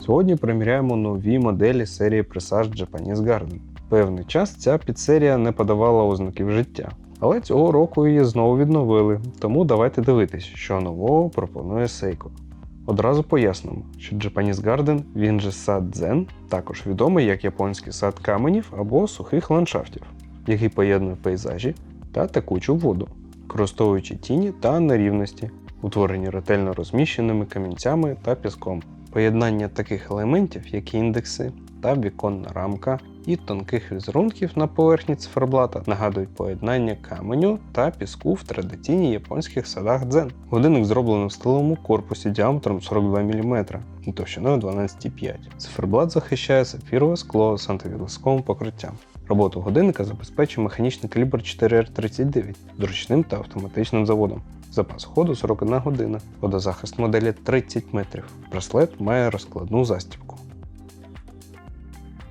Сьогодні приміряємо нові моделі серії Presage Japanese Garden. Певний час ця підсерія не подавала ознаків життя. Але цього року її знову відновили, тому давайте дивитись, що нового пропонує Seiko. Одразу пояснимо, що Japanese Garden, він же сад дзен, також відомий як японський сад каменів або сухих ландшафтів, який поєднує пейзажі та текучу воду, використовуючи тіні та нерівності, утворені ретельно розміщеними камінцями та піском. Поєднання таких елементів, як індекси та віконна рамка, і тонких візерунків на поверхні циферблата нагадують поєднання каменю та піску в традиційній японських садах дзен. Годинник зроблений в сталевому корпусі діаметром 42 мм і товщиною 12,5. Циферблат захищає сапфірове скло з антивіблисковим покриттям. Роботу годинника забезпечує механічний калібр 4R39 з ручним та автоматичним заводом. Запас ходу 41 година, водозахист моделі 30 метрів. Браслет має розкладну застібку.